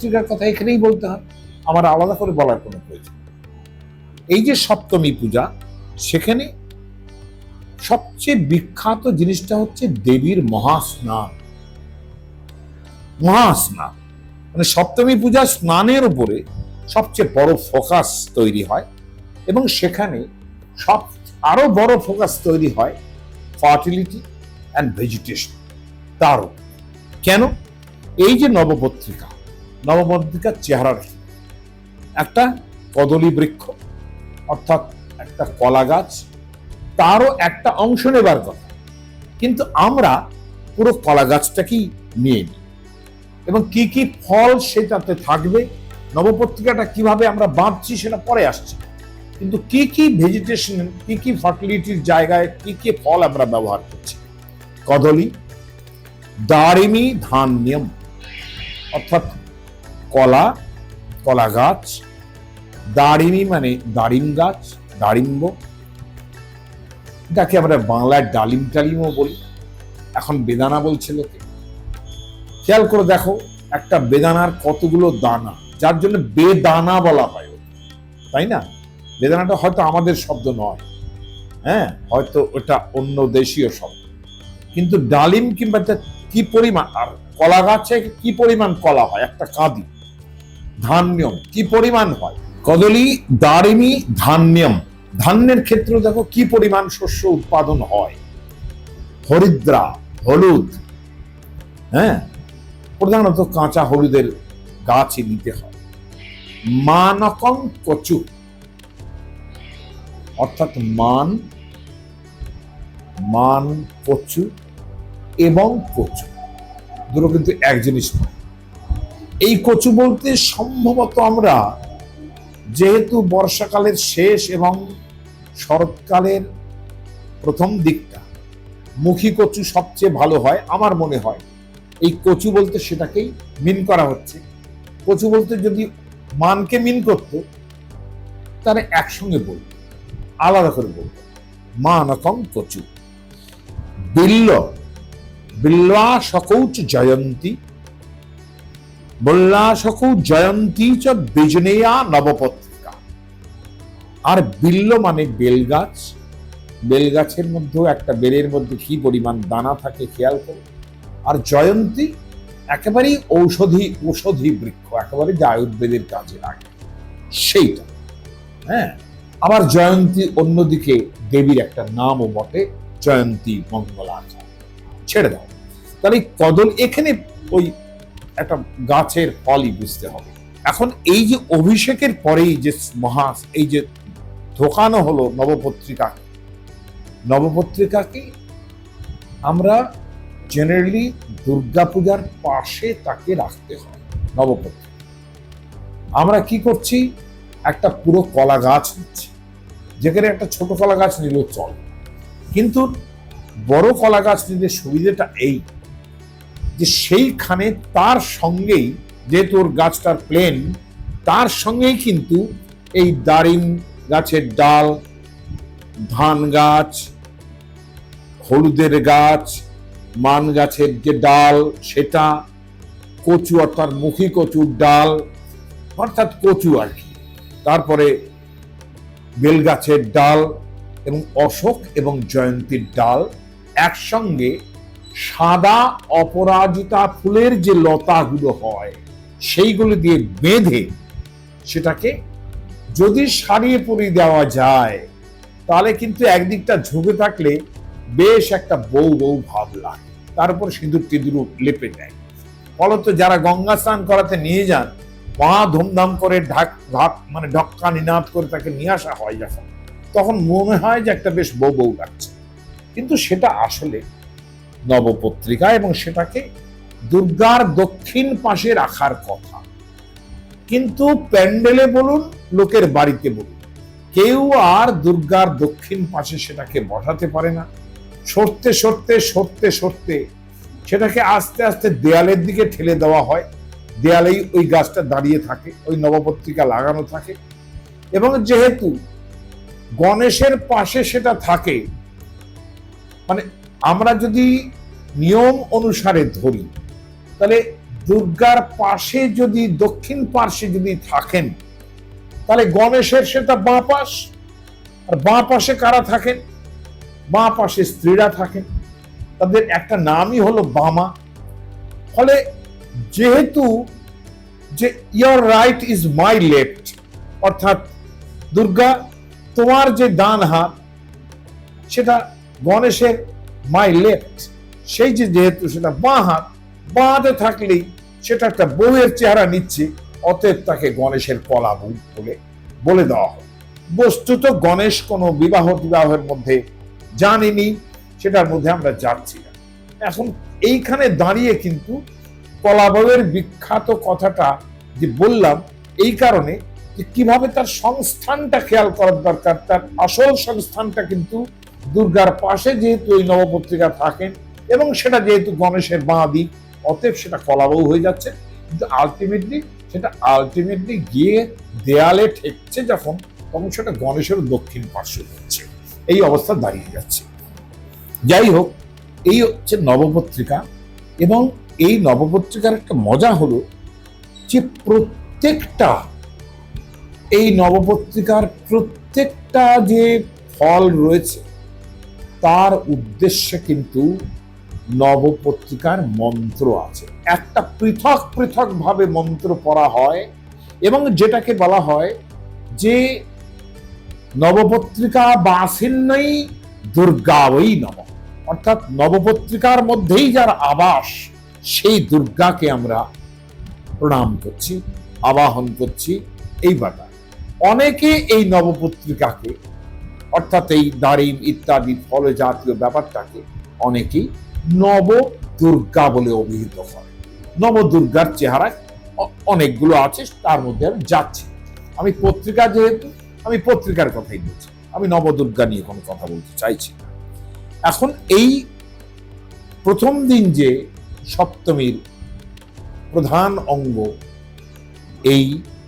ফলে নবপত্রিকার কথা এখানেই বলতে হয়। আমার আলাদা করে বলার কোনো প্রয়োজন এই যে সপ্তমী পূজা, সেখানে সবচেয়ে বিখ্যাত জিনিসটা হচ্ছে দেবীর মহাস্নান। মহাস্নান। মানে সপ্তমী পূজা স্নানের উপরে সবচেয়ে বড় ফোকাস তৈরি হয় এবং সেখানে সব আরও বড় ফোকাস তৈরি হয় ফার্টিলিটি অ্যান্ড ভেজিটেশন। তার কেন? এই যে নবপত্রিকা নবপত্রিকার চেহারা রেখে। একটা কদলী বৃক্ষ, অর্থাৎ একটা কলা গাছ, তারও একটা অংশ নেবার কথা। কিন্তু আমরা পুরো কলা গাছটাকেই নিয়ে নিই। এবং কি কি ফল সেটাতে থাকবে, নবপত্রিকাটা কীভাবে আমরা বাঁধছি সেটা পরে আসছে। কিন্তু কি কি ভেজিটেশন কি কি ফার্টিলিটির জায়গায় কি কি ফল আমরা ব্যবহার করছি? কদলী, দারিমি ধান্যম, অর্থাৎ কলা কলা গাছ, দারিমি মানে দারিম গাছ, দারিম্ব। এটাকে আমরা বাংলায় ডালিম টালিমও বলি। এখন বেদানা বলছে লোকে। খেয়াল করে দেখো, একটা বেদানার কতগুলো দানা, যার জন্য বেদানা বলা হয় তাই না? বেদানাটা হয়তো আমাদের শব্দ নয় হ্যাঁ? হয়তো ওটা অন্য দেশীয় শব্দ। কিন্তু ডালিম কিংবা কি পরিমাণ, আর কলা গাছে কি পরিমাণ কলা হয়? একটা কাঁদি। ধান্যম, কি পরিমাণ হয়? কদলী, দারিমি, ধান্যম। ধান্যের ক্ষেত্রে দেখো, কি পরিমাণ শস্য উৎপাদন হয়? হরিদ্রা, হলুদ হ্যাঁ? প্রধানত কাঁচা হলুদের গাছই নিতে হয়। মানকম কচু। অর্থাৎ মান মান কচু এবং কচু। দুটো কিন্তু এক জিনিস নয়। এই কচু বলতে সম্ভবত আমরা যেহেতু বর্ষাকালের শেষ এবং শরৎকালের প্রথম দিকটা, মুখী কচু সবচেয়ে ভালো হয় আমার মনে হয়। এই কচু বলতে সেটাকেই মিন করা হচ্ছে। কচু বলতে যদি মানকে মিন করতো, তাহলে একসঙ্গে বলতো আলাদা করে বলতো মানকম কচু। বিল্ল বিল্লা সকৌচ জয়ন্তী। বল্লা সকৌ জয়ন্তী চ বিজনেয়া নবপত্রিকা। আর বিল্ল মানে বেলগাছ। বেলগাছের মধ্যেও একটা বেলের মধ্যে কি পরিমাণ দানা থাকে খেয়াল করো আর জয়ন্তী একেবারেই ঔষধি ঔষধি বৃক্ষ, একেবারে যে আয়ুর্বেদের কাজে লাগে। সেইটা। হ্যাঁ? আবার জয়ন্তী অন্যদিকে দেবীর একটা নামও বটে, জয়ন্তী মঙ্গলা ছেড়ে দাও। তাহলে কদল এখানে ওই একটা গাছের ফলই বুঝতে হবে। এখন এই যে অভিষেকের পরেই যে মহা, এই যে ঢোকানো হলো নবপত্রিকা, নবপত্রিকাকে আমরা জেনারেলি দুর্গাপূজার পাশে তাকে রাখতে হয়, নবপত্রিকা। আমরা কি করছি? একটা পুরো কলা গাছ নিচ্ছি। যেখানে একটা ছোট কলা গাছ নিলেও চল। কিন্তু বড় কলা গাছ নিলে সুবিধাটা এই যে সেইখানে তার সঙ্গেই যেহেতু ওর গাছটার প্লেন, তার সঙ্গেই কিন্তু এই দারিম গাছের ডাল, ধান গাছ, হলুদের গাছ, মান গাছের যে ডাল, সেটা কচু অর্থাৎ মুখী কচুর ডাল, অর্থাৎ কচু আর কি। তারপরে বেল গাছের ডাল এবং অশোক এবং জয়ন্তীর ডাল একসঙ্গে সাদা অপরাজিতা ফুলের যে লতাগুলো হয়, সেইগুলো দিয়ে বেঁধে সেটাকে যদি সারিয়ে পরিয়ে দেওয়া যায়, তাহলে কিন্তু একদিকটা ঝুঁকে থাকলে বেশ একটা বউ বউ ভাব লাগে। তার উপর সিঁদুর টিঁদুর লেপে দেয় ফলত যারা গঙ্গা স্নান করাতে নিয়ে যান মা ধুমধাম করে ঢাক ঢাক মানে ঢক্কা নিনাদ করে তাকে নিয়ে আসা হয় যখন, তখন মনে হয় যে একটা বেশ বউ বউ লাগছে। কিন্তু সেটা আসলে নবপত্রিকা এবং সেটাকে দুর্গার দক্ষিণ পাশে রাখার কথা। কিন্তু প্যান্ডেলে বলুন, লোকের বাড়িতে বলুন, কেউ আর দুর্গার দক্ষিণ পাশে সেটাকে বসাতে পারে না। সরতে সরতে সরতে সরতে সেটাকে আস্তে আস্তে দেয়ালের দিকে ঠেলে দেওয়া হয়। দেয়ালেই ওই গাছটা দাঁড়িয়ে থাকে, ওই নবপত্রিকা লাগানো থাকে। এবং যেহেতু গণেশের পাশে সেটা থাকে মানে আমরা যদি নিয়ম অনুসারে ধরি, তাহলে দুর্গার পাশে যদি, দক্ষিণ পার্শ্বে যদি থাকেন, তাহলে গণেশের সেটা বাঁ পাশ, আর বাঁ পাশে কারা থাকেন? বাঁ পাশে স্ত্রীরা থাকেন। তাদের একটা নামই হলো বামা। ফলে যেহেতু যে your right is my left অর্থাৎ দুর্গা তোমার যে ডান হাত, সেটা গণেশের মাই লেফট সেই যে যেহেতু সেটা বাঁ হাত বাঁতে থাকলেই সেটা একটা বউয়ের চেহারা নিচ্ছে, অতএব তাকে গণেশের কলা বলে বলে দেওয়া হয়। বস্তুত গণেশ কোনো বিবাহ বিবাহের মধ্যে জানিনি, সেটার মধ্যে আমরা যাচ্ছি না। এখন এইখানে দাঁড়িয়ে কিন্তু কলাবয়ের বিখ্যাত কথাটা যে বললাম, এই কারণে যে কীভাবে তার সংস্থানটা খেয়াল করার দরকার, তার আসল সংস্থানটা কিন্তু দুর্গার পাশে যেহেতু ওই নবপত্রিকা থাকেন এবং সেটা যেহেতু গণেশের বাঁ দিক, অতএব সেটা কলাবউ হয়ে যাচ্ছে। কিন্তু আলটিমেটলি সেটা আলটিমেটলি গিয়ে দেয়ালে ঠেকছে যখন, তখন সেটা গণেশের দক্ষিণ পার্শ্বে হচ্ছে। এই অবস্থা দাঁড়িয়ে যাচ্ছে। যাই হোক, এই হচ্ছে নবপত্রিকা এবং এই নবপত্রিকার একটা মজা হলো যে প্রত্যেকটা এই নবপত্রিকার প্রত্যেকটা যে ফল রয়েছে তার উদ্দেশ্যে কিন্তু নবপত্রিকার মন্ত্র আছে। একটা পৃথক পৃথক ভাবে মন্ত্র পড়া হয় এবং যেটাকে বলা হয় যে নবপত্রিকা বাসিন্নই দুর্গাবই নব অর্থাৎ নবপত্রিকার মধ্যেই যার আবাস, সেই দুর্গাকে আমরা প্রণাম করছি, আবাহন করছি, এই বাটা অনেকে এই নবপত্রিকাকে অর্থাৎ এই দারিম ইত্যাদি ফল জাতীয় ব্যাপারটাকে অনেকেই নব দুর্গা বলে অভিহিত করে। নব দুর্গার চেহারায় অনেকগুলো আছে, তার মধ্যে আমি যাচ্ছি। আমি পত্রিকা যেহেতু, আমি পত্রিকার কথাই বলছি। আমি নবদুর্গা নিয়ে কোনো কথা বলতে চাইছি না। এখন এই প্রথম দিন যে সপ্তমীর প্রধান অঙ্গ, এই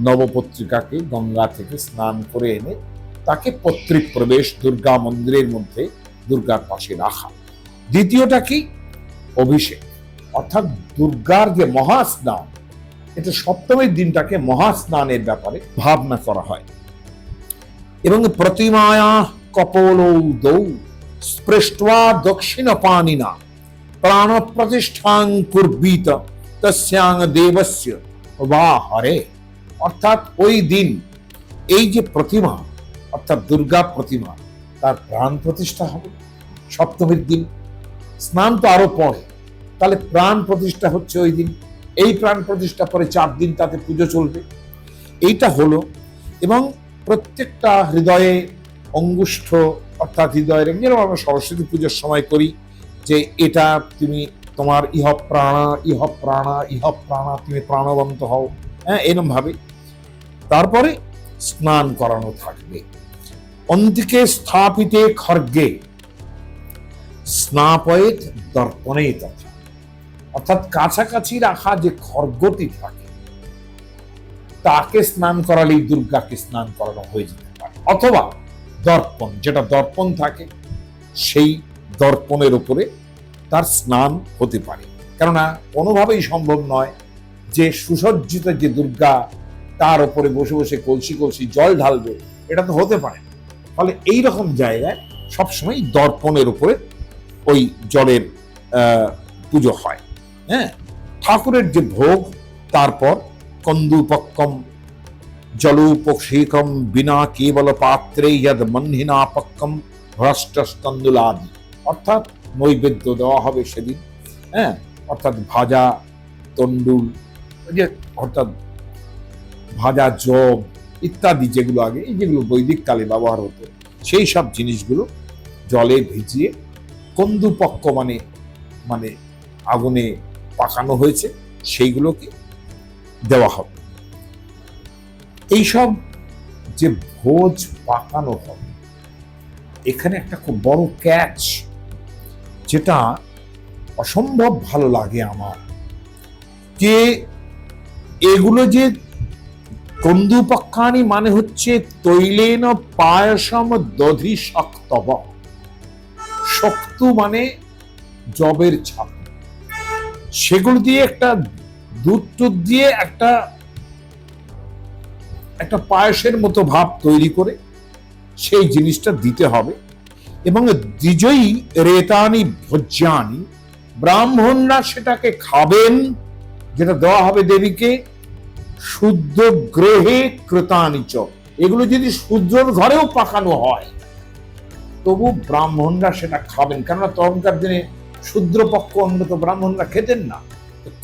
নবপত্রিকাকে গঙ্গা থেকে স্নান করে এনে তাকে পত্রিক প্রবেশ দুর্গা মন্দিরের মধ্যে দুর্গার পাশে রাখা। দ্বিতীয়টা কি? অভিষেক। অর্থাৎ দুর্গার যে মহাস্নান, এটা সপ্তমীর দিনটাকে মহাস্নানের ব্যাপারে ভাবনা করা হয়। এবং প্রতিমায়া কপোলৌদৌ স্পৃষ্ট্বা দক্ষিণ পানিনা প্রাণ প্রতিষ্ঠাং কুর্বীত তস্যাং দেবস্য। বা হরে। অর্থাৎ ওই দিন, এই যে প্রতিমা অর্থাৎ দুর্গা প্রতিমা, তার প্রাণ প্রতিষ্ঠা হবে। সপ্তমীর দিন, স্নান তো আরও পরে। তাহলে প্রাণ প্রতিষ্ঠা হচ্ছে ওই দিন। এই প্রাণ প্রতিষ্ঠা পরে চার দিন তাতে পুজো চলবে। এইটা হলো এবং প্রত্যেকটা হৃদয়ে অঙ্গুষ্ঠ, অর্থাৎ হৃদয়ের যেরকম আমরা সরস্বতী পুজোর সময় করি যে এটা তুমি তোমার ইহ প্রাণা ইহ প্রাণা ইহ প্রাণা, তুমি প্রাণবন্ত হও। হ্যাঁ এরকম ভাবে তারপরে স্নান করানো থাকবে। অন্তিকে স্থাপিতে খর্গে। স্নাপয়েত দর্পণে তথা। অর্থাৎ কাছাকাছি রাখা যে খর্গটি থাকে, তাকে স্নান করালেই দুর্গাকে স্নান করানো হয়ে যেতে পারে। অথবা দর্পণ, যেটা দর্পণ থাকে, সেই দর্পণের উপরে তার স্নান হতে পারে। কেননা কোনোভাবেই সম্ভব নয় যে সুসজ্জিত যে দুর্গা, তার উপরে বসে বসে কলসি কলসি জল ঢালবে, এটা তো হতে পারে না। ফলে এই রকম জায়গায় সবসময় দর্পণের উপরে ওই জলের পুজো হয়। হ্যাঁ? ঠাকুরের যে ভোগ, তারপর কন্দুপক্কম, জলুপক্ষিকম, বিনা কেবল পাত্রে যদ মন্হিনা পক্কম ভ্রষ্টস্তন্দুলাদি। অর্থাৎ নৈবেদ্য দেওয়া হবে সেদিন। হ্যাঁ? অর্থাৎ ভাজা তন্ডুল যে অর্থাৎ ভাজা, জব ইত্যাদি যেগুলো আগে যেগুলো বৈদিক কালে ব্যবহার হতো, সেই সব জিনিসগুলো জলে ভিজিয়ে কন্দুপক্ক মানে মানে আগুনে পাকানো হয়েছে, সেইগুলোকে দেওয়া হবে। এইসব যে ভোজ পাকানো হবে, এখানে একটা খুব বড় ক্যাচ যেটা অসম্ভব ভালো লাগে আমার। যে এগুলো যে কন্দুপক্ষানি মানে হচ্ছে তৈলেন পায়সম দধি শক্তব। শক্তু মানে জবের ছাপ। সেগুলো দিয়ে একটা দুধ টুধ দিয়ে একটা একটা পায়েসের মতো ভাব তৈরি করে সেই জিনিসটা দিতে হবে। এবং দ্বিজয়ী রেতানি ভোজ্যানি ব্রাহ্মণরা সেটাকে খাবেন, যেটা দেওয়া হবে দেবীকে শুদ্ধ গ্রহে কৃতানি চ। এগুলো যদি শুদ্রর ঘরেও পাকানো হয়, তবু ব্রাহ্মণরা সেটা খাবেন। কেননা তখনকার দিনে শূদ্রপক্ষ উন্নত ব্রাহ্মণরা খেতেন না।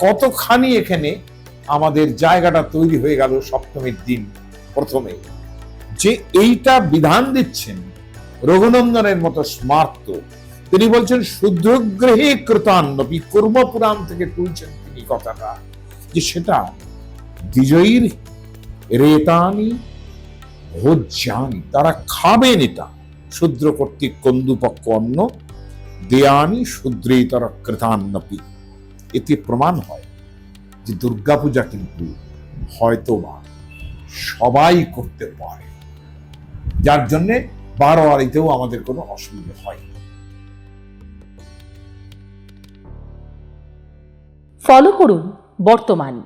কতখানি এখানে আমাদের জায়গাটা তৈরি হয়ে গেল সপ্তমীর দিন প্রথমে। যে এইটা বিধান দিচ্ছেন রঘুনন্দনের মতো স্মার্ত, তিনি বলছেন শুদ্রগ্রহে কৃতান্নপি কর্মপুরাণ থেকে তুলছেন তিনি কথাটা। যে সেটা বিজয়ীর রেতানি, ভোজ্যানি, তারা খাবেন এটা। শূদ্র কর্তৃক কন্দুপক্ষ অন্ন, দেয়ানি শূদ্রেতর কৃতান্নপি। এতে প্রমাণ হয় যে দুর্গাপূজা কিন্তু হয়তোবা সবাই করতে পারে। যার জন্যে বারোয়ারিতেও আমাদের কোনো অসুবিধা হয়। ফলো করুন বর্তমান।